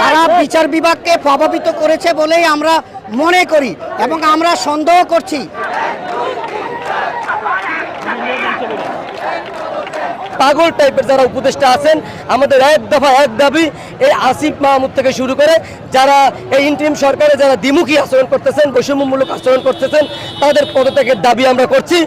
তারা বিচার বিভাগকে প্রভাবিত করেছে বলেই আমরা মনে করি এবং আমরা সন্দেহ করছি। পাগল টাইপের যারা উপদেষ্টা আছেন আমাদের এক দফা এক দাবি এই আসিফ মাহমুদ থেকে শুরু করে যারা এই ইন্টিম সরকারে যারা দ্বিমুখী আচরণ করতেছেন বৈষম্যমূলক আচরণ করতেছেন তাদের পদত্যাগের দাবি আমরা করছি।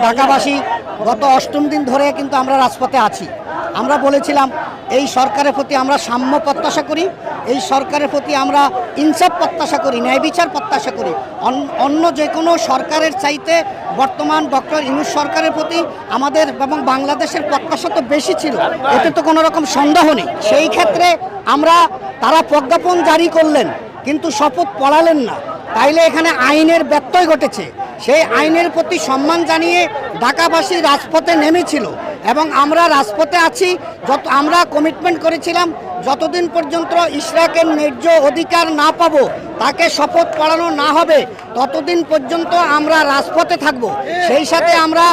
ঢাকাবাসী, গত অষ্টম দিন ধরে কিন্তু আমরা রাজপথে আছি। আমরা বলেছিলাম, এই সরকারের প্রতি আমরা সাম্য প্রত্যাশা করি, এই সরকারের প্রতি আমরা ইনসাফ প্রত্যাশা করি, ন্যায় বিচার প্রত্যাশা করি। অন- অন্য যে কোনো সরকারের চাইতে বর্তমান ডক্টর ইনুস সরকারের প্রতি আমাদের এবং বাংলাদেশের প্রত্যাশা তো বেশি ছিল। এতে তো কোনো রকম সন্দেহ নেই। সেই ক্ষেত্রে আমরা তারা প্রজ্ঞাপন জারি করলেন, কিন্তু শপথ পড়ালেন না। তাইলে এখানে আইনের ব্যত্যয় ঘটেছে। সেই আইনের প্রতি সম্মান জানিয়ে ঢাকাবাসী রাজপথে নেমেছিল এবং আমরা রাজপথে আছি, যত আমরা কমিটমেন্ট করেছিলাম, যতদিন পর্যন্ত ইসরাকের ন্যায্য অধিকার না পাব, তাকে শপথ পড়ানো না হবে, ততদিন পর্যন্ত আমরা রাজপথে থাকব। সেই সাথে আমরা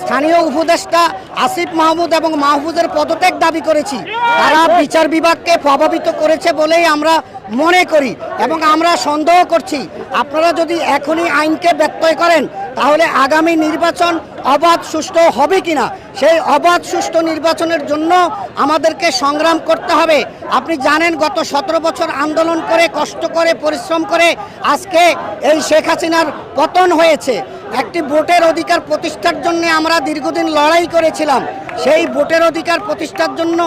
স্থানীয় উপদেষ্টা আসিফ মাহমুদ এবং মাহফুজের পদত্যাগ দাবি করেছি। তারা বিচার বিভাগকে প্রভাবিত করেছে বলেই আমরা মনে করি এবং আমরা সন্দেহ করছি। আপনারা যদি এখনই আইনকে ব্যত্যয় করেন, তাহলে আগামী নির্বাচন অবাধ, সুষ্ঠু হবে কিনা? সেই অবাধ, সুষ্ঠু নির্বাচনের জন্য আমাদেরকে সংগ্রাম করতে হবে। আপনি জানেন, গত সতেরো বছর আন্দোলন করে, কষ্ট করে, পরিশ্রম করে আজকে এই শেখ হাসিনার পতন হয়েছে। একটি ভোটের অধিকার প্রতিষ্ঠার জন্য আমরা দীর্ঘদিন লড়াই করেছিলাম। সেই ভোটের অধিকার প্রতিষ্ঠার জন্য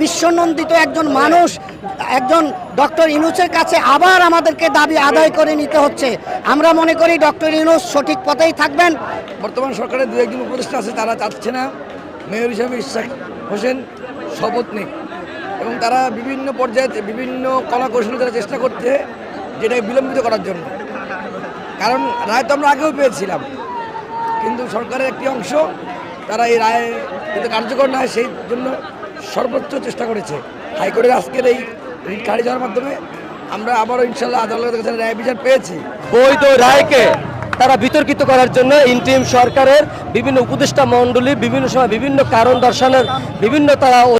বিশ্বনন্দিত একজন মানুষ, একজন ডক্টর ইনুসের কাছে আবার আমাদেরকে দাবি আদায় করে নিতে হচ্ছে। আমরা মনে করি ডক্টর ইনুস সঠিক পথেই থাকবেন। বর্তমান সরকারের দু একজন উপদেষ্টা আছে, তারা চাচ্ছে না। মেয়র হিসাবে ইশাক হোসেন শপথ নেই এবং তারা বিভিন্ন পর্যায়ে বিভিন্ন কলা কৌশলে তারা চেষ্টা করছে, যেটাকে বিলম্বিত করার জন্য। কারণ রায় তো আমরা আগেও পেয়েছিলাম। কিন্তু সরকারের একটি অংশ, তারা এই রায় যাতে কার্যকর না সেই জন্য সর্বোচ্চ চেষ্টা করেছে। হাইকোর্টের আজকের এই রিট খারিজ হওয়ার মাধ্যমে আমরা আবারও ইনশাল্লাহ আদালতের কাছে ন্যায় বিচার পেয়েছি। বৈধ রায়কে তারা বিতর্কিত করার জন্য ইন্টিম সরকারের বিভিন্ন উপদেষ্টা মণ্ডলী, বিভিন্ন সময় বিভিন্ন কারণ দর্শানোর বিভিন্ন তারা